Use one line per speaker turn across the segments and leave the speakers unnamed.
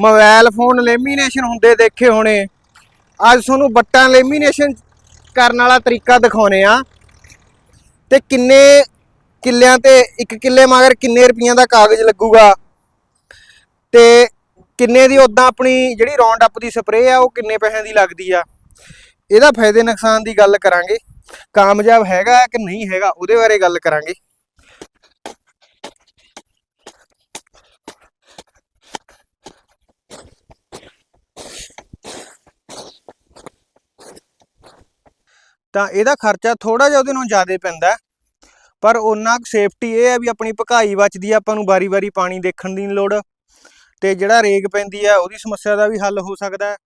Mobile phone lamination ਹੁੰਦੇ ਦੇਖੇ ਹੋਣੇ। ਅੱਜ ਤੁਹਾਨੂੰ ਬੱਟਾਂ ਲੈਮੀਨੇਸ਼ਨ ਕਰਨ ਵਾਲਾ ਤਰੀਕਾ ਦਿਖਾਉਨੇ ਆ। ਤੇ ਕਿੰਨੇ ਕਿੱਲਿਆਂ ਤੇ ਇੱਕ ਕਿੱਲੇ ਮਗਰ ਕਿੰਨੇ ਰੁਪਈਆਂ ਦਾ ਕਾਗਜ਼ ਲੱਗੂਗਾ। ਤੇ ਕਿੰਨੇ ਦੀ ਉਦਾਂ ਆਪਣੀ ਜਿਹੜੀ ਰੌਂਡ ਅਪ ਦੀ ਸਪਰੇਅ ਆ, ਉਹ ਕਿੰਨੇ ਪੈਸਿਆਂ ਦੀ ਲੱਗਦੀ ਆ। ਇਹਦਾ ਫਾਇਦੇ ਨੁਕਸਾਨ ਦੀ ਗੱਲ ਕਰਾਂਗੇ। ਕਾਮਯਾਬ ਹੈਗਾ ਕਿ ਨਹੀਂ ਹੈਗਾ, ਉਹਦੇ ਬਾਰੇ ਗੱਲ ਕਰਾਂਗੇ। ਤਾਂ ਇਹਦਾ ਖਰਚਾ ਥੋੜਾ ਜਿਹਾ ਉਹਦੇ ਨਾਲੋਂ ਜ਼ਿਆਦਾ ਪੈਂਦਾ ਪਰ ਉਹਨਾਂ ਕੁ ਸੇਫਟੀ ਇਹ ਹੈ ਵੀ ਆਪਣੀ ਭਕਾਈ ਬਚਦੀ ਆ, ਆਪਾਂ ਨੂੰ ਵਾਰੀ-ਵਾਰੀ ਪਾਣੀ ਦੇਖਣ ਦੀ ਨੀ ਲੋੜ। ਤੇ ਜਿਹੜਾ ਰੇਗ ਪੈਂਦੀ ਆ, ਉਹਦੀ ਸਮੱਸਿਆ ਦਾ ਵੀ ਹੱਲ ਹੋ ਸਕਦਾ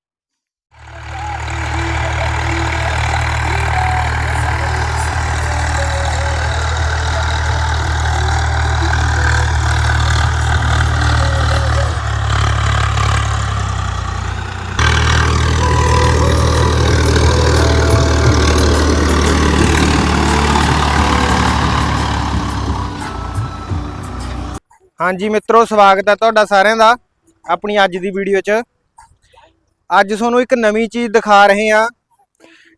ਹਾਂਜੀ ਮਿੱਤਰੋ, ਸਵਾਗਤ ਹੈ ਤੁਹਾਡਾ ਸਾਰਿਆਂ ਦਾ ਆਪਣੀ ਅੱਜ ਦੀ ਵੀਡੀਓ 'ਚ। ਅੱਜ ਤੁਹਾਨੂੰ ਇੱਕ ਨਵੀਂ ਚੀਜ਼ ਦਿਖਾ ਰਹੇ ਹਾਂ,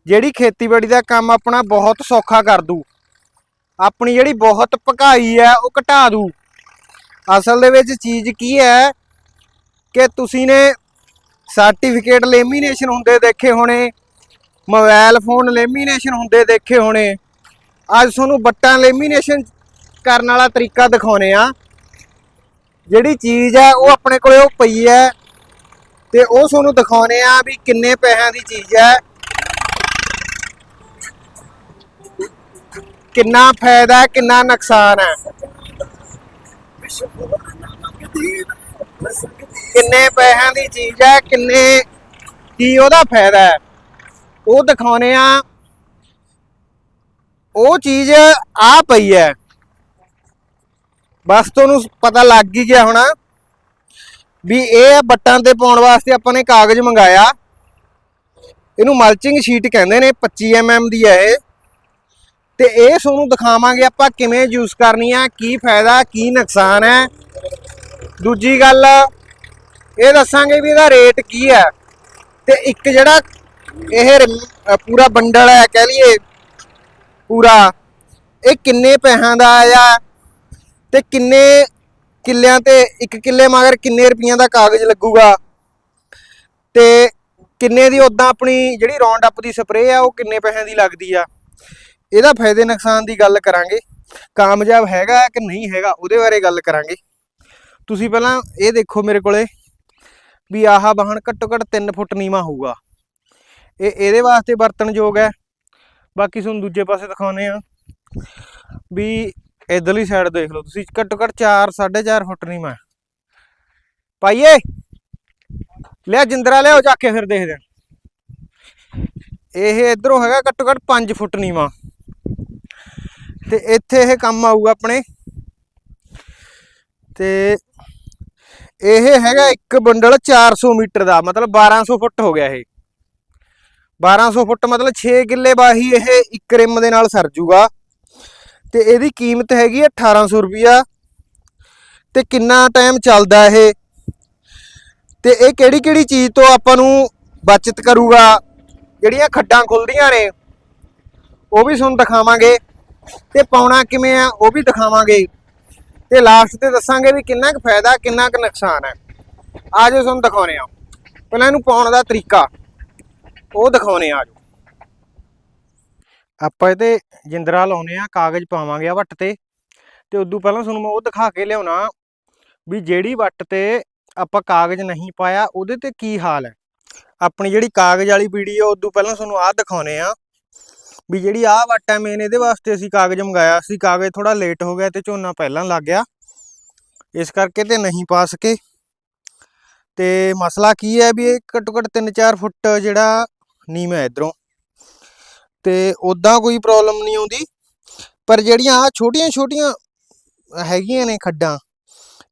ਜਿਹੜੀ ਖੇਤੀਬਾੜੀ ਦਾ ਕੰਮ ਆਪਣਾ ਬਹੁਤ ਸੌਖਾ ਕਰ ਦੂ ਆਪਣੀ ਜਿਹੜੀ ਬਹੁਤ ਭਕਾਈ ਹੈ, ਉਹ ਘਟਾ ਦੂ ਅਸਲ ਦੇ ਵਿੱਚ ਚੀਜ਼ ਕੀ ਹੈ ਕਿ ਤੁਸੀਂ ਨੇ ਸਰਟੀਫਿਕੇਟ ਲੈਮੀਨੇਸ਼ਨ ਹੁੰਦੇ ਦੇਖੇ ਹੋਣੇ ਮੋਬਾਈਲ ਫੋਨ ਲੈਮੀਨੇਸ਼ਨ ਹੁੰਦੇ ਦੇਖੇ ਹੋਣੇ। ਅੱਜ ਤੁਹਾਨੂੰ ਬੱਟਾਂ ਲੈਮੀਨੇਸ਼ਨ ਕਰਨ ਵਾਲਾ ਤਰੀਕਾ ਦਿਖਾਉਨੇ ਆ ਜਿਹੜੀ ਚੀਜ਼ ਹੈ, ਉਹ ਆਪਣੇ ਕੋਲੇ ਉਹ ਪਈ ਹੈ। ਤੇ ਉਹ ਤੁਹਾਨੂੰ ਦਿਖਾਉਨੇ ਆ ਵੀ ਕਿੰਨੇ ਪੈਸਿਆਂ ਦੀ ਚੀਜ਼ ਹੈ। ਕਿੰਨਾ ਫਾਇਦਾ ਹੈ, ਕਿੰਨਾ ਨੁਕਸਾਨ ਹੈ। ਕਿੰਨੇ ਪੈਸਿਆਂ ਦੀ ਚੀਜ਼ ਹੈ, ਕਿੰਨੇ ਕੀ ਉਹਦਾ ਫਾਇਦਾ ਹੈ। ਉਹ ਦਿਖਾਉਨੇ ਆ। ਉਹ ਚੀਜ਼ ਆ ਪਈ ਹੈ। ਬਸ ਤੁਹਾਨੂੰ ਪਤਾ ਲੱਗ ਹੀ ਗਿਆ ਹੋਣਾ ਵੀ ਇਹ ਬੱਟਾਂ ਤੇ ਪਾਉਣ ਵਾਸਤੇ ਆਪਾਂ ਨੇ ਕਾਗਜ਼ ਮੰਗਾਇਆ। ਇਹਨੂੰ ਮਲਚਿੰਗ ਸ਼ੀਟ ਕਹਿੰਦੇ ਨੇ 25 mm ਦੀ ਹੈ ਇਹ। ਤੇ ਇਹ ਤੁਹਾਨੂੰ ਦਿਖਾਵਾਂਗੇ ਆਪਾਂ ਕਿਵੇਂ ਯੂਜ਼ ਕਰਨੀ ਆ, ਕੀ ਫਾਇਦਾ, ਕੀ ਨੁਕਸਾਨ ਹੈ। ਦੂਜੀ ਗੱਲ, ਇਹ ਦੱਸਾਂਗੇ ਵੀ ਇਹਦਾ ਰੇਟ ਕੀ ਹੈ ਤੇ ਇੱਕ ਜਿਹੜਾ ਇਹ ਪੂਰਾ ਬੰਡਲ ਹੈ, ਕਹਿ ਲਈਏ, ਪੂਰਾ, ਇਹ ਕਿੰਨੇ ਪੈਸਿਆਂ ਦਾ ਆਇਆ ਤੇ ਕਿੰਨੇ ਕਿੱਲਿਆਂ ਤੇ, ਇੱਕ ਕਿੱਲੇ ਮਗਰ ਕਿੰਨੇ ਰੁਪਈਆਂ ਦਾ ਕਾਗਜ਼ ਲੱਗੂਗਾ? ਤੇ ਕਿੰਨੇ ਦੀ ਉਦਾਂ ਆਪਣੀ ਜਿਹੜੀ ਰੌਂਡ ਅਪ ਦੀ ਸਪਰੇਅ ਆ, ਉਹ ਕਿੰਨੇ ਪੈਸਿਆਂ ਦੀ ਲੱਗਦੀ ਆ? ਇਹਦਾ ਫਾਇਦੇ ਨੁਕਸਾਨ ਦੀ ਗੱਲ ਕਰਾਂਗੇ। ਕਾਮਯਾਬ ਹੈਗਾ ਕਿ ਨਹੀਂ ਹੈਗਾ, ਉਹਦੇ ਬਾਰੇ ਗੱਲ ਕਰਾਂਗੇ। ਤੁਸੀਂ ਪਹਿਲਾਂ ਇਹ ਦੇਖੋ ਮੇਰੇ ਕੋਲੇ ਵੀ ਆਹ ਵਾਹਣ ਘੱਟੋ ਘੱਟ 3 ਫੁੱਟ ਨੀਵਾ ਹੋਊਗਾ। ਇਹ, ਇਹਦੇ ਵਾਸਤੇ ਵਰਤਣਯੋਗ ਹੈ। ਬਾਕੀ ਤੁਹਾਨੂੰ ਦੂਜੇ ਪਾਸੇ ਦਿਖਾਉਨੇ ਆ ਵੀ ਇਧਰਲੀ ਸਾਈਡ ਦੇਖ ਲਓ ਤੁਸੀਂ, ਘੱਟੋ ਘੱਟ 4 4.5 ਫੁੱਟ ਨੀਵਾ ਹੈ। ਪਾਈਏ ਲਿਆ ਜਿੰਦਰਾ, ਲਿਆਓ ਜਾ ਕੇ ਫਿਰ ਦੇਖਦੇ ਇਹ ਇਧਰੋਂ ਹੈਗਾ ਘੱਟੋ ਘੱਟ 5 ਫੁੱਟ ਨੀਵਾ ਤੇ ਇੱਥੇ ਇਹ ਕੰਮ ਆਊਗਾ ਆਪਣੇ। ਤੇ ਇਹ ਹੈਗਾ ਇੱਕ ਬੰਡਲ 400 ਮੀਟਰ ਦਾ, ਮਤਲਬ 1200 ਫੁੱਟ ਹੋ ਗਿਆ ਇਹ। 1200 ਫੁੱਟ ਮਤਲਬ 6 ਕਿੱਲੇ ਬਾਹੀ ਇਹ ਇੱਕ ਰਿੰਮ ਦੇ ਨਾਲ ਸਰ ਜੂਗਾ। ਤੇ ਇਹਦੀ ਕੀਮਤ ਹੈਗੀ ਹੈ 1800 ਰੁਪਿਆ ਤੇ ਕਿੰਨਾ ਟਾਈਮ ਚੱਲਦਾ ਇਹ? ਤੇ ਇਹ ਕਿਹੜੀ ਕਿਹੜੀ ਚੀਜ਼ ਤੋਂ ਆਪਾਂ ਨੂੰ ਬਚਤ ਕਰੂਗਾ? ਜਿਹੜੀਆਂ ਖੱਡਾਂ ਖੁੱਲਦੀਆਂ ਨੇ, ਉਹ ਵੀ ਤੁਹਾਨੂੰ ਦਿਖਾਵਾਂਗੇ। ਤੇ ਪਾਉਣਾ ਕਿਵੇਂ ਆ, ਉਹ ਵੀ ਦਿਖਾਵਾਂਗੇ। ਤੇ ਲਾਸਟ ਤੇ ਦੱਸਾਂਗੇ ਵੀ ਕਿੰਨਾ ਕੁ ਫਾਇਦਾ, ਕਿੰਨਾ ਕੁ ਨੁਕਸਾਨ ਹੈ। ਆਜੋ ਤੁਹਾਨੂੰ ਦਿਖਾਉਨੇ ਆ ਪਹਿਲਾਂ ਇਹਨੂੰ ਪਾਉਣ ਦਾ ਤਰੀਕਾ। ਉਹ ਦਿਖਾਉਨੇ ਆ ਆਜੋ ਆਪਾਂ ਇਹਦੇ ਜਿੰਦਰਾ ਲਾਉਨੇ ਆ ਕਾਗਜ਼ ਪਾਵਾਂਗੇ ਆ ਵੱਟ ਤੇ। ਤੇ ਉਦੋਂ ਪਹਿਲਾਂ ਤੁਹਾਨੂੰ ਮੈਂ ਉਹ ਦਿਖਾ ਕੇ ਲਿਆਉਣਾ ਵੀ ਜਿਹੜੀ ਵੱਟ ਤੇ ਆਪਾਂ ਕਾਗਜ਼ ਨਹੀਂ ਪਾਇਆ, ਉਹਦੇ ਤੇ ਕੀ ਹਾਲ ਹੈ। ਆਪਣੀ ਜਿਹੜੀ ਕਾਗਜ਼ ਵਾਲੀ ਵੀਡੀਓ ਉਦੋਂ ਪਹਿਲਾਂ ਤੁਹਾਨੂੰ ਆਹ ਦਿਖਾਉਨੇ ਆ ਵੀ ਜਿਹੜੀ ਆਹ ਵੱਟ ਹੈ ਮੇਨ ਇਹਦੇ ਵਾਸਤੇ ਅਸੀਂ ਕਾਗਜ਼ ਮੰਗਾਇਆ ਸੀ। ਕਾਗਜ਼ ਥੋੜਾ ਲੇਟ ਹੋ ਗਿਆ ਤੇ ਝੋਨਾ ਪਹਿਲਾਂ ਲੱਗ ਗਿਆ। ਇਸ ਕਰਕੇ ਤੇ ਨਹੀਂ ਪਾ ਸਕੇ। ਤੇ ਮਸਲਾ ਕੀ ਹੈ ਵੀ ਇਹ ਘੱਟੋ ਘੱਟ 3-4 ਫੁੱਟ ਜਿਹੜਾ ਨੀਮ ਹੈ ਇਧਰੋਂ। ਤੇ ਉਦਾਂ ਕੋਈ ਪ੍ਰੋਬਲਮ ਨਹੀਂ ਆਉਂਦੀ। ਪਰ ਜਿਹੜੀਆਂ ਆ ਛੋਟੀਆਂ ਛੋਟੀਆਂ ਹੈਗੀਆਂ ਨੇ ਖੱਡਾਂ,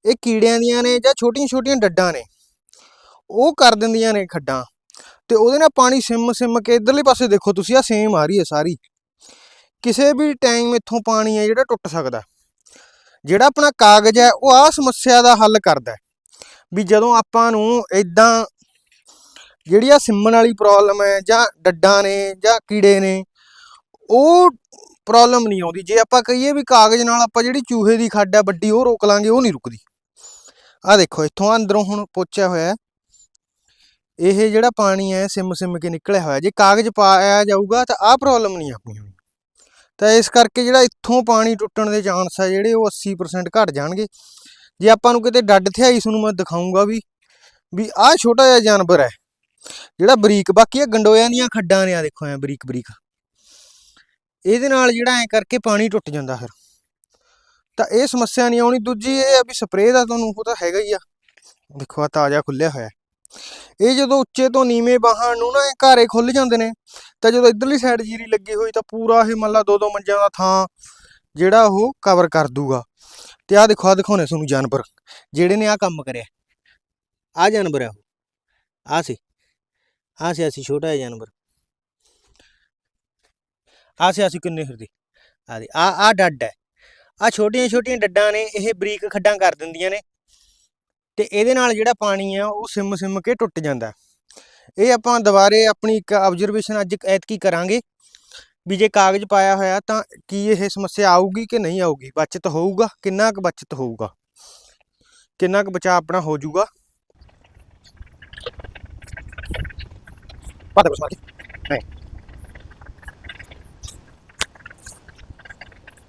ਇਹ ਕੀੜਿਆਂ ਦੀਆਂ ਨੇ ਜਾਂ ਛੋਟੀਆਂ ਛੋਟੀਆਂ ਡੱਡਾਂ ਨੇ, ਉਹ ਕਰ ਦਿੰਦੀਆਂ ਨੇ ਖੱਡਾਂ। ਤੇ ਉਹਦੇ ਨਾਲ ਪਾਣੀ ਸਿਮ ਸਿਮ ਕੇ ਇਧਰਲੇ ਪਾਸੇ ਦੇਖੋ ਤੁਸੀਂ ਆ ਸੇਮ ਆ ਰਹੀ ਹੈ ਸਾਰੀ। ਕਿਸੇ ਵੀ ਟਾਈਮ ਇੱਥੋਂ ਪਾਣੀ ਹੈ ਜਿਹੜਾ ਟੁੱਟ ਸਕਦਾ। ਜਿਹੜਾ ਆਪਣਾ ਕਾਗਜ਼ ਹੈ, ਉਹ ਆ ਸਮੱਸਿਆ ਦਾ ਹੱਲ ਕਰਦਾ ਵੀ ਜਦੋਂ ਆਪਾਂ ਨੂੰ ਇਦਾਂ ਜਿਹੜੀ ਆ ਸਿੰਮਣ ਵਾਲੀ ਪ੍ਰੋਬਲਮ ਹੈ ਜਾਂ ਡੱਡਾਂ ਨੇ ਜਾਂ ਕੀੜੇ ਨੇ, ਉਹ ਪ੍ਰੋਬਲਮ ਨਹੀਂ ਆਉਂਦੀ। ਜੇ ਆਪਾਂ ਕਹੀਏ ਵੀ ਕਾਗਜ਼ ਨਾਲ ਆਪਾਂ ਜਿਹੜੀ ਚੂਹੇ ਦੀ ਖੱਡ ਹੈ ਵੱਡੀ, ਉਹ ਰੋਕ ਲਾਂਗੇ, ਉਹ ਨਹੀਂ ਰੁਕਦੀ। ਆ ਦੇਖੋ, ਇੱਥੋਂ ਅੰਦਰੋਂ ਹੁਣ ਪੋਚਿਆ ਹੋਇਆ ਇਹ ਜਿਹੜਾ ਪਾਣੀ ਹੈ, ਸਿਮ ਸਿਮ ਕੇ ਨਿਕਲਿਆ ਹੋਇਆ। ਜੇ ਕਾਗਜ਼ ਪਾਇਆ ਜਾਊਗਾ ਤਾਂ ਆਹ ਪ੍ਰੋਬਲਮ ਨਹੀਂ ਆਪਣੀ ਹੋਣੀ। ਤਾਂ ਇਸ ਕਰਕੇ ਜਿਹੜਾ ਇੱਥੋਂ ਪਾਣੀ ਟੁੱਟਣ ਦੇ ਚਾਂਸ ਆ, ਜਿਹੜੇ ਉਹ 80% ਘਟ ਜਾਣਗੇ। ਜੇ ਆਪਾਂ ਨੂੰ ਕਿਤੇ ਡੱਡ ਥਿਆਈ ਤੁਹਾਨੂੰ ਮੈਂ ਦਿਖਾਉਂਗਾ ਵੀ ਵੀ ਆਹ ਛੋਟਾ ਜਿਹਾ ਜਾਨਵਰ ਹੈ। ਜਿਹੜਾ ਬਰੀਕ, ਬਾਕੀ ਇਹ ਗੰਡੋਇਆਂ ਦੀਆਂ ਖੱਡਾਂ ਨੇ ਆ ਦੇਖੋ ਐ, ਬਰੀਕ ਬਰੀਕ। ਇਹਦੇ ਨਾਲ ਜਿਹੜਾ ਐ ਕਰਕੇ ਪਾਣੀ ਟੁੱਟ ਜਾਂਦਾ ਫਿਰ। ਤਾਂ ਇਹ ਸਮੱਸਿਆ ਨਹੀਂ ਆਉਣੀ। ਦੂਜੀ ਇਹ ਆ ਵੀ ਸਪਰੇਅ ਦਾ ਤੁਹਾਨੂੰ ਉਹ ਤਾਂ ਹੈਗਾ ਹੀ ਆ। ਦੇਖੋ ਆ ਤਾਜ਼ਾ ਖੁੱਲਿਆ ਹੋਇਆ। ਇਹ ਜਦੋਂ ਉੱਚੇ ਤੋਂ ਨੀਵੇਂ ਬਾਹਾਂ ਨੂੰ ਨਾ ਇਹ ਘਾਰੇ ਖੁੱਲ ਜਾਂਦੇ ਨੇ, ਤਾਂ ਜਦੋਂ ਇਧਰਲੀ ਸਾਈਡ ਜੀਰੀ ਲੱਗੀ ਹੋਈ, ਤਾਂ ਪੂਰਾ ਇਹ ਮੰਨ ਲਾ ਦੋ ਦੋ ਮੰਜਿਆਂ ਦਾ ਥਾਂ ਜਿਹੜਾ ਉਹ ਕਵਰ ਕਰ ਦੂਗਾ। ਤੇ ਆ ਦੇਖੋ ਆ ਦਿਖਾਉਣੇ ਤੁਹਾਨੂੰ ਜਾਨਵਰ। ਜਿਹੜੇ ਨੇ ਆ ਕੰਮ ਕਰਿਆ। ਆ ਜਾਨਵਰ ਆ ਉਹ। ਆ ਸੀ। ਆ ਸੀ ਅਸੀਂ ਛੋਟਾ ਜਿਹਾ ਜਾਨਵਰ। ਆ ਸੀ ਕਿੰਨੇ ਫਿਰਦੇ ਆ ਦੇ ਆ ਆ ਡੱਡ ਹੈ। ਆ ਛੋਟੀਆਂ ਛੋਟੀਆਂ ਡੱਡਾਂ ਨੇ, ਇਹ ਬਰੀਕ ਖੱਡਾਂ ਕਰ ਦਿੰਦੀਆਂ ਨੇ। ਤੇ ਇਹਦੇ ਨਾਲ ਜਿਹੜਾ ਪਾਣੀ ਆ, ਉਹ ਸਿਮ ਸਿਮ ਕੇ ਟੁੱਟ ਜਾਂਦਾ। ਇਹ ਆਪਾਂ ਦੁਬਾਰੇ ਆਪਣੀ ਇੱਕ ਆਬਜ਼ਰਵੇਸ਼ਨ ਅੱਜ ਐਤਕੀ ਕਰਾਂਗੇ ਵੀ ਜੇ ਕਾਗਜ਼ ਪਾਇਆ ਹੋਇਆ ਤਾਂ ਕੀ ਇਹ ਸਮੱਸਿਆ ਆਊਗੀ ਕਿ ਨਹੀਂ ਆਊਗੀ? ਬਚਤ ਹੋਊਗਾ? ਕਿੰਨਾ ਕੁ ਬਚਤ ਹੋਊਗਾ? ਕਿੰਨਾ ਕੁ ਬਚਾ ਆਪਣਾ ਹੋ ਜਾਊਗਾ? ਪਤਾ ਕੁਛ ਮਾਰ ਹੈ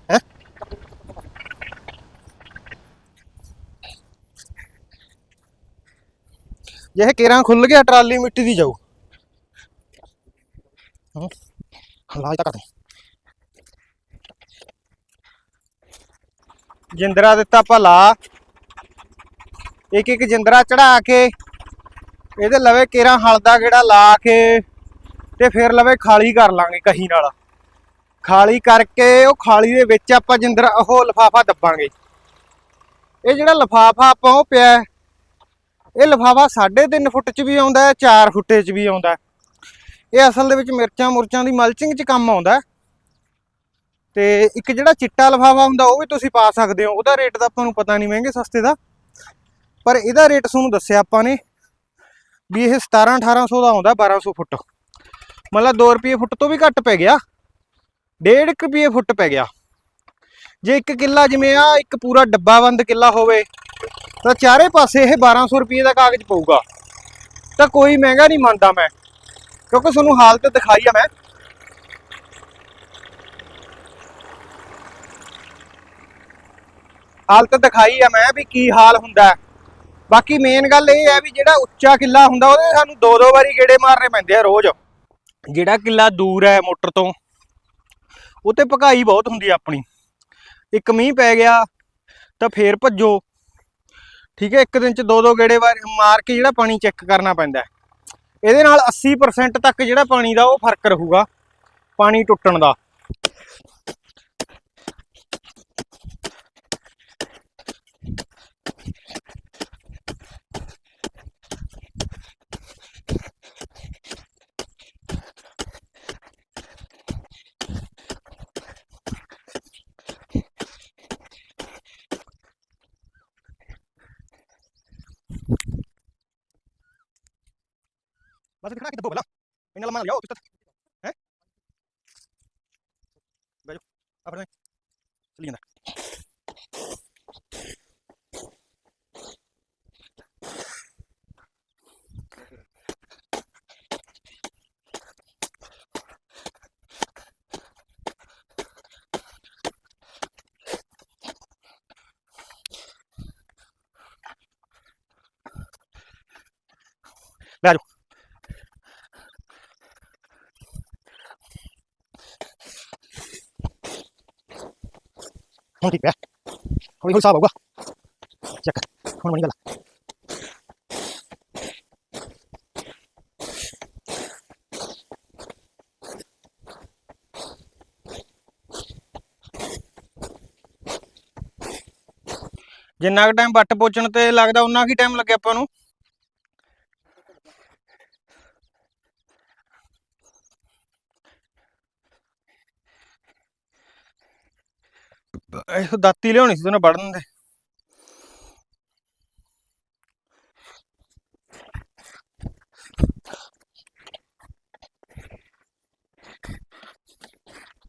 ਹੈ ਜੇ ਇਹ ਕੇਰਾਂ ਖੁੱਲ ਗਿਆ, ਟਰਾਲੀ ਮਿੱਟੀ ਦੀ ਜਾਊ। ਹਾਂ ਜਿੰਦਰਾ ਦਿੱਤਾ ਭਲਾ। ਇੱਕ ਇੱਕ ਜਿੰਦਰਾ ਚੜਾ ਕੇ ਇਹਦੇ ਲਵੇ ਕੇਰਾਂ ਹਲਦਾ ਗੇੜਾ ਲਾ ਕੇ ਤੇ ਫਿਰ ਲਵੇ ਖਾਲੀ ਕਰ ਲਾਂਗੇ ਕਹੀ ਨਾਲ। ਖਾਲੀ ਕਰਕੇ ਉਹ ਖਾਲੀ ਦੇ ਵਿੱਚ ਆਪਾਂ ਜਿੰਦਰ ਉਹ ਲਫਾਫਾ ਦੱਬਾਂਗੇ। ਇਹ ਜਿਹੜਾ ਲਫਾਫਾ ਆਪਾਂ ਉਹ ਪਿਆ ਹੈ, ਇਹ ਲਫਾਫਾ 3.5 ਫੁੱਟ ਚ ਵੀ ਆਉਂਦਾ ਹੈ 4 ਫੁੱਟੇ ਚ ਵੀ ਆਉਂਦਾ ਇਹ ਅਸਲ ਦੇ ਵਿੱਚ ਮਿਰਚਾਂ ਮੁਰਚਾਂ ਦੀ ਮਲਚਿੰਗ ਚ ਕੰਮ ਆਉਂਦਾ ਤੇ ਇੱਕ ਜਿਹੜਾ ਚਿੱਟਾ ਲਫਾਫਾ ਹੁੰਦਾ ਉਹ ਵੀ ਤੁਸੀਂ ਪਾ ਸਕਦੇ ਹੋ। ਉਹਦਾ ਰੇਟ ਤਾਂ ਆਪਾਂ ਨੂੰ ਪਤਾ ਨਹੀਂ ਮਹਿੰਗੇ ਸਸਤੇ ਦਾ। ਪਰ ਇਹਦਾ ਰੇਟ ਤੁਹਾਨੂੰ ਦੱਸਿਆ ਆਪਾਂ ਨੇ। ਵੀ ਇਹ 17 1800 ਦਾ ਆਉਂਦਾ 1200 ਫੁੱਟ। ਮਤਲਬ 2 ਰੁਪਏ ਫੁੱਟ ਤੋਂ ਵੀ ਘੱਟ ਪੈ ਗਿਆ। 1.5 ਰੁਪਏ ਫੁੱਟ ਪੈ ਗਿਆ। ਜੇ ਇੱਕ ਕਿੱਲਾ ਜਿਵੇਂ ਆ, ਇੱਕ ਪੂਰਾ ਡੱਬਾਬੰਦ ਕਿੱਲਾ ਹੋਵੇ, ਤਾਂ ਚਾਰੇ ਪਾਸੇ ਇਹ 1200 ਰੁਪਏ ਦਾ ਕਾਗਜ਼ ਪਊਗਾ। ਤਾਂ ਕੋਈ ਮਹਿੰਗਾ ਨਹੀਂ ਮੰਨਦਾ ਮੈਂ। ਕਿਉਂਕਿ ਤੁਹਾਨੂੰ ਹਾਲਤ ਦਿਖਾਈ ਆ ਮੈਂ। ਹਾਲਤ ਦਿਖਾਈ ਆ ਮੈਂ ਵੀ ਕੀ ਹਾਲ ਹੁੰਦਾ। ਬਾਕੀ ਮੇਨ ਗੱਲ ਇਹ ਹੈ ਵੀ ਜਿਹੜਾ ਉੱਚਾ ਕਿੱਲਾ ਹੁੰਦਾ, ਉਹਦੇ ਸਾਨੂੰ ਦੋ ਦੋ ਵਾਰੀ ਗੇੜੇ ਮਾਰਨੇ ਪੈਂਦੇ ਆ ਰੋਜ਼। ਜਿਹੜਾ ਕਿੱਲਾ ਦੂਰ ਹੈ ਮੋਟਰ ਤੋਂ ਉਹ ਤੇ ਭਕਾਈ ਬਹੁਤ ਹੁੰਦੀ ਆ ਆਪਣੀ। ਇੱਕ ਮੀਂਹ ਪੈ ਗਿਆ, ਤਾਂ ਫੇਰ ਭੱਜੋ। ਠੀਕ ਹੈ, ਇੱਕ ਦਿਨ ਚ ਦੋ ਦੋ ਗੇੜੇ ਵਾਰ ਮਾਰ ਕੇ ਜਿਹੜਾ ਪਾਣੀ ਚੈੱਕ ਕਰਨਾ ਪੈਂਦਾ ਇਹਦੇ ਨਾਲ 80% ਤੱਕ ਜਿਹੜਾ ਪਾਣੀ ਦਾ ਉਹ ਫ਼ਰਕ ਰਹੂਗਾ, ਪਾਣੀ ਟੁੱਟਣ ਦਾ। ਬਸ ਦਿਖਣਾ ਕਿ ਦੱਬੋ ਪਹਿਲਾਂ ਇਹਨਾਂ ਲੰਮਾ ਨਾ ਲਿਆਓ ਕਿਤਾ ਹੈ ਹੁਣ ਠੀਕ ਹੈ ਹੌਲੀ ਹੌਲੀ ਸਾਬ ਆਊਗਾ ਚੱਕ ਹੁਣ ਬਣੀ ਗੱਲ ਜਿੰਨਾ ਕੁ ਟਾਈਮ ਵੱਟ ਪੋਚਣ ਤੇ ਲੱਗਦਾ ਉਨਾ ਕੁ ਟਾਈਮ ਲੱਗਿਆ ਆਪਾਂ ਨੂੰ। ਇਹੋ ਦਾਤੀ ਲਿਆਉਣੀ ਸੀ ਤੈਨੂੰ ਵੜਨ ਦੇ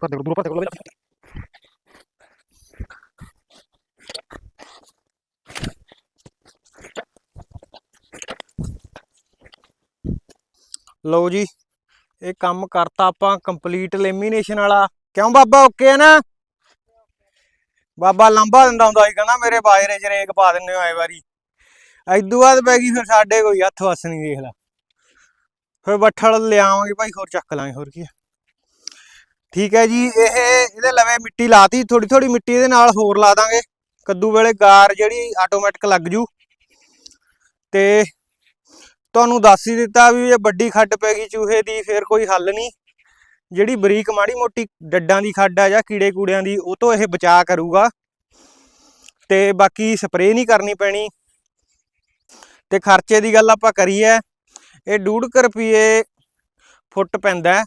ਪਰ ਦੇ ਦੂਰ ਪਰ ਦੇ ਜੀ ਇਹ ਕੰਮ ਕਰਤਾ ਆਪਾਂ ਕੰਪਲੀਟ ਲੈਮੀਨੇਸ਼ਨ ਵਾਲਾ। ਕਿਉਂ ਬਾਬਾ ਓਕੇ ਆ ਨਾ? ਬਾਬਾ ਲੰਬਾ ਦਿੰਦਾ ਹੁੰਦਾ ਸੀ, ਕਹਿੰਦਾ ਮੇਰੇ ਬਾਜਰੇ 'ਚ ਰੇਕ ਪਾ ਦਿੰਨੇ ਹੋ ਆਏ ਵਾਰੀ। ਐਦੂ ਬਾਅਦ ਪੈ ਗਈ, ਫਿਰ ਸਾਡੇ ਕੋਈ ਹੱਥ ਵਸ ਨਹੀਂ ਦੇਖ ਲਾ। ਫਿਰ ਬੱਠਲ ਲਿਆਵਾਂਗੇ ਭਾਈ, ਹੋਰ ਚੱਕ ਲਾਂਗੇ, ਹੋਰ ਕੀ ਠੀਕ ਹੈ ਜੀ, ਇਹ ਇਹਦੇ ਲਵੇ ਮਿੱਟੀ ਲਾਤੀ ਥੋੜੀ ਥੋੜੀ ਮਿੱਟੀ ਇਹਦੇ ਨਾਲ ਹੋਰ ਲਾ ਦਾਂਗੇ। ਕੱਦੂ ਵੇਲੇ ਗਾਰ ਜਿਹੜੀ ਆਟੋਮੈਟਿਕ ਲੱਗ ਜੂ। ਤੇ ਤੁਹਾਨੂੰ ਦੱਸ ਹੀ ਦਿੱਤਾ ਵੀ ਇਹ ਵੱਡੀ ਖੱਡ ਪੈ ਗਈ ਚੂਹੇ ਦੀ, ਫਿਰ ਕੋਈ ਹੱਲ ਨਹੀਂ ਜਿਹੜੀ ਬਰੀਕ ਮਾੜੀ ਮੋਟੀ ਡੱਡਾਂ ਦੀ ਖੱਡ ਆ ਜਾਂ ਕੀੜੇ ਕੂੜਿਆਂ ਦੀ, ਉਹ ਤੋਂ ਇਹ ਬਚਾ ਕਰੂਗਾ। ਤੇ ਬਾਕੀ ਸਪਰੇਅ ਨਹੀਂ ਕਰਨੀ ਪੈਣੀ। ਤੇ ਖਰਚੇ ਦੀ ਗੱਲ ਆਪਾਂ ਕਰੀਏ, ਇਹ ਡੂਢ ਕੁ ਰੁਪਏ ਫੁੱਟ ਪੈਂਦਾ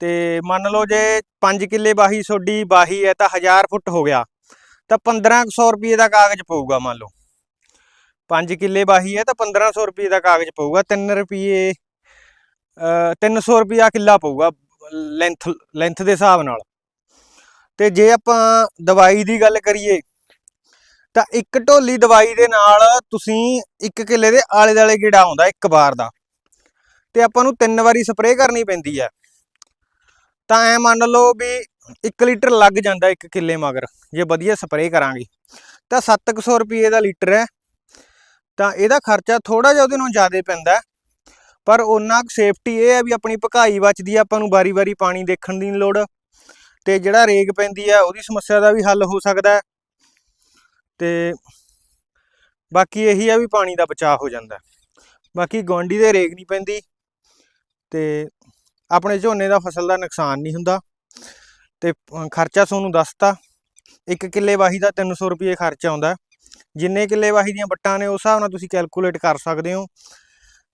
ਤੇ ਮੰਨ ਲਓ ਜੇ 5 ਕਿੱਲੇ ਬਾਹੀ ਸੋਡੀ ਬਾਹੀ ਹੈ ਤਾਂ 1000 ਫੁੱਟ ਹੋ ਗਿਆ। ਤਾਂ 1500 ਰੁਪਏ ਦਾ ਕਾਗਜ਼ ਪਊਗਾ ਮੰਨ ਲਓ। 5 ਕਿੱਲੇ ਬਾਹੀ ਹੈ ਤਾਂ 1500 ਰੁਪਏ ਦਾ ਕਾਗਜ਼ ਪਊਗਾ। 3 ਰੁਪਏ 300 ਰੁਪਿਆ ਕਿੱਲਾ ਪਊਗਾ ਲੈਂਥ ਲੈਂਥ ਦੇ ਹਿਸਾਬ ਨਾਲ। ਤੇ ਜੇ ਆਪਾਂ ਦਵਾਈ ਦੀ ਗੱਲ ਕਰੀਏ, ਤਾਂ ਇੱਕ ਢੋਲੀ ਦਵਾਈ ਦੇ ਨਾਲ ਤੁਸੀਂ ਇੱਕ ਕਿੱਲੇ ਦੇ ਆਲੇ ਦਾਲੇ ਗੇੜਾ ਆਉਂਦਾ ਇੱਕ ਵਾਰ ਦਾ। ਤੇ ਆਪਾਂ ਨੂੰ ਤਿੰਨ ਵਾਰੀ ਸਪਰੇਅ ਕਰਨੀ ਪੈਂਦੀ ਹੈ ਤਾਂ ਐ ਮੰਨ ਲਓ ਵੀ 1 ਲੀਟਰ ਲੱਗ ਜਾਂਦਾ ਇੱਕ ਕਿੱਲੇ ਮਗਰ, ਜੇ ਵਧੀਆ ਸਪਰੇਅ ਕਰਾਂਗੇ। ਤਾਂ 700 ਰੁਪਏ ਦਾ ਲੀਟਰ ਹੈ। ਤਾਂ ਇਹਦਾ ਖਰਚਾ ਥੋੜਾ ਜਿਹਾ ਉਹਦੇ ਨਾਲੋਂ ਜ਼ਿਆਦਾ ਪੈਂਦਾ। ਪਰ ਉਹਨਾਂ ਸੇਫਟੀ ਇਹ ਹੈ ਵੀ ਆਪਣੀ ਭਕਾਈ ਬਚਦੀ ਹੈ ਆਪਾਂ ਨੂੰ ਵਾਰੀ-ਵਾਰੀ ਪਾਣੀ ਦੇਖਣ ਦੀ ਨਹੀਂ ਲੋੜ। ਤੇ ਜਿਹੜਾ ਰੇਗ ਪੈਂਦੀ ਹੈ ਉਹਦੀ ਸਮੱਸਿਆ ਦਾ ਵੀ ਹੱਲ ਹੋ ਸਕਦਾ ਹੈ। ਤੇ ਬਾਕੀ ਇਹੀ ਆ ਵੀ ਪਾਣੀ ਦਾ ਬਚਾਅ ਹੋ ਜਾਂਦਾ ਬਾਕੀ ਗੁਆਂਢੀ ਦੇ ਰੇਗ ਨਹੀਂ ਪੈਂਦੀ ਤੇ ਆਪਣੇ ਝੋਨੇ ਦਾ ਫਸਲ ਦਾ ਨੁਕਸਾਨ ਨਹੀਂ ਹੁੰਦਾ। ਤੇ ਖਰਚਾ ਤੁਹਾਨੂੰ ਦੱਸਤਾ, ਇੱਕ ਕਿੱਲੇ ਵਾਹੀ ਦਾ 300 ਰੁਪਏ ਖਰਚਾ ਆਉਂਦਾ। ਜਿੰਨੇ ਕਿੱਲੇ ਵਾਹੀ ਦੀਆਂ ਵੱਟਾਂ ਨੇ, ਉਸ ਹਿਸਾਬ ਨਾਲ ਤੁਸੀਂ ਕੈਲਕੂਲੇਟ ਕਰ ਸਕਦੇ ਹੋ।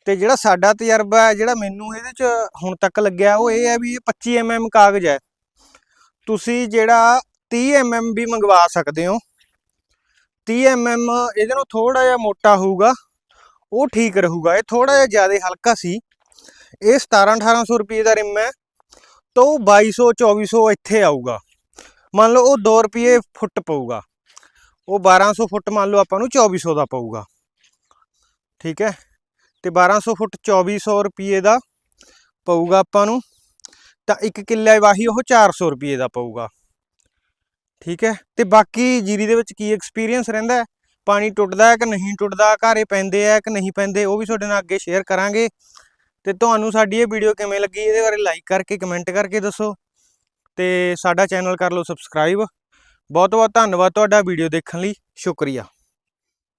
ਤੇ ਜਿਹੜਾ ਸਾਡਾ ਤਜਰਬਾ ਹੈ, ਜਿਹੜਾ ਮੈਨੂੰ ਇਹਦੇ ਚ ਹੁਣ ਤੱਕ ਲੱਗਿਆ, ਉਹ ਇਹ ਹੈ ਵੀ ਇਹ 25 mm ਕਾਗਜ਼ ਹੈ। ਤੁਸੀਂ ਜਿਹੜਾ 30 mm ਵੀ ਮੰਗਵਾ ਸਕਦੇ ਹੋ। 30 mm ਇਹਦੇ ਨਾਲੋਂ ਥੋੜਾ ਜਿਹਾ ਮੋਟਾ ਹੋਊਗਾ, ਉਹ ਠੀਕ ਰਹੂਗਾ। ਇਹ ਥੋੜਾ ਜਿਹਾ ਜ਼ਿਆਦਾ ਹਲਕਾ ਸੀ। ਇਹ 17 1800 ਰੁਪਏ ਦਾ ਰਿਮ ਹੈ, ਤਾਂ ਉਹ 2200 2400 ਇੱਥੇ ਆਊਗਾ। ਮੰਨ ਲਓ ਉਹ 2 ਰੁਪਏ ਫੁੱਟ ਪਊਗਾ। ਉਹ 1200 ਫੁੱਟ ਮੰਨ ਲਓ ਆਪਾਂ ਨੂੰ 2400 ਦਾ ਪਊਗਾ। ਠੀਕ ਹੈ? ਤੇ 1200 ਫੁੱਟ 2400 ਰੁਪਏ ਦਾ ਪਊਗਾ ਆਪਾਂ ਨੂੰ। ਤਾਂ ਇੱਕ ਕਿੱਲੇ ਵਾਹੀ ਉਹ 400 ਰੁਪਏ ਦਾ ਪਊਗਾ। ਠੀਕ ਹੈ? ਤੇ ਬਾਕੀ ਜੀਰੀ ਦੇ ਵਿੱਚ ਕੀ ਐਕਸਪੀਰੀਅੰਸ ਰਹਿੰਦਾ ਪਾਣੀ ਟੁੱਟਦਾ ਹੈ ਕਿ ਨਹੀਂ ਟੁੱਟਦਾ? ਘਾਰੇ ਪੈਂਦੇ ਆ ਕਿ ਨਹੀਂ ਪੈਂਦੇ? ਉਹ ਵੀ ਤੁਹਾਡੇ ਨਾਲ ਅੱਗੇ ਸ਼ੇਅਰ ਕਰਾਂਗੇ। ਤੇ ਤੁਹਾਨੂੰ ਸਾਡੀ ਇਹ ਵੀਡੀਓ ਕਿਵੇਂ ਲੱਗੀ ਇਹਦੇ ਬਾਰੇ ਲਾਈਕ ਕਰਕੇ ਕਮੈਂਟ ਕਰਕੇ ਦੱਸੋ। ਤੇ ਸਾਡਾ ਚੈਨਲ ਕਰ ਲਓ ਸਬਸਕ੍ਰਾਈਬ ਬਹੁਤ ਬਹੁਤ ਧੰਨਵਾਦ ਤੁਹਾਡਾ ਵੀਡੀਓ ਦੇਖਣ ਲਈ। ਸ਼ੁਕਰੀਆ।